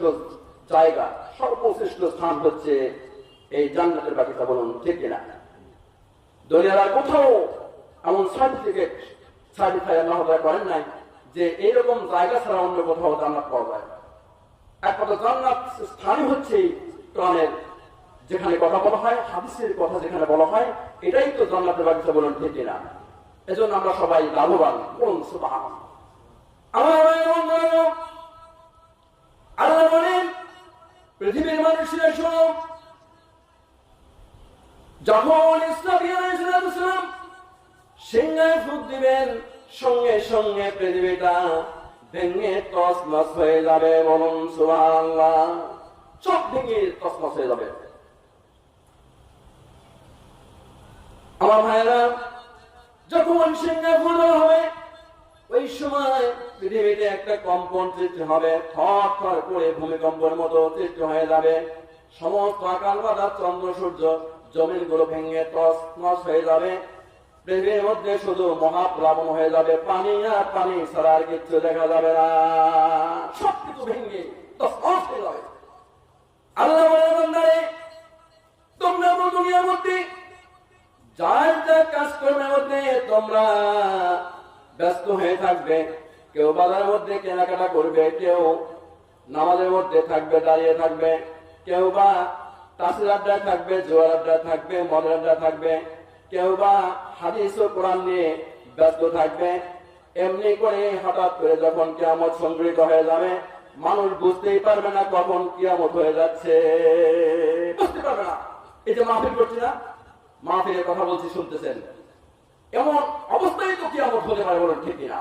সর্বশ্রেষ্ঠ জায়গা, সর্বশ্রেষ্ঠ স্থান হচ্ছে এই জান্নাতের বাকিটা বলুন, ঠিক কিনা? দুনিয়ার আর কোথাও এমন সার্টিফিকেট সার্টিফাই আল্লাহ করেন নাই যে এইরকম জায়গা ছাড়া অন্য কোথাও জান্নাত পাওয়া যায় একমাত্র জান্নাত স্থানই হচ্ছে কোরআনের যেখানে কথা বলা হয়, হাদিসের কথা যেখানে বলা হয়, এটাই তো জান্নাতের বাগিচা বলুন, ঠিক কিনা? এজন্য আমরা সবাই লাভবান কোন সুবাহ আমার পৃথিবীর মানুষেরা শোনো যখন ইসলাম সিংহায় ফুক দিবেন সঙ্গে সঙ্গে পৃথিবীটা ভেঙে তসমস হয়ে যাবে বলুন সুবহানাল্লাহ। সব ভেঙে তসমস হয়ে যাবে। আমার ভাইয়েরা, যখন সিংহায় ফুল হবে ওই সময় পৃথিবীতে একটা কম্পন সৃষ্টি হবে, থর থর করে ভূমিকম্পের মতো সৃষ্টি হয়ে যাবে। সমস্ত আকাল বাধা চন্দ্র, সূর্য জমিনগুলো ভেঙে টস নস হয়ে যাবে। পৃথিবীর মধ্যে শুধু মহাপ্লাবন হয়ে যাবে, পানি আর পানি ছাড়া আর কিচ্ছু দেখা যাবে না। সব কিছু ভেঙে টস নস হয়ে যাবে। আল্লাহ তোমরা দুনিয়ার মধ্যে যার যা কাজকর্মের মধ্যে তোমরা ব্যস্ত হয়ে থাকবে, কেউ বাজারের মধ্যে কেনাকাটা করবে, কেউ নামাজের মধ্যে থাকবে, দাঁড়িয়ে থাকবে, কেউ বা তাসির আড্ডায় থাকবে, জোয়ার আড্ডায় থাকবে, মদের আড্ডায় থাকবে, কেউ বা হাদিস ও কোরআন নিয়ে ব্যস্ত থাকবে। এমনি করে হঠাৎ করে যখন কিয়ামত সংগৃহীত হয়ে যাবে, মানুষ বুঝতেই পারবে না কখন কিয়ামত হয়ে যাচ্ছে। বুঝতে পারবে না। এই যে মাহফিল করছি না? মাহফিলের কথা বলছি, শুনতেছেন? এমন অবস্থায় তো কি আমার হতে পারে বলেন ঠিক কিনা?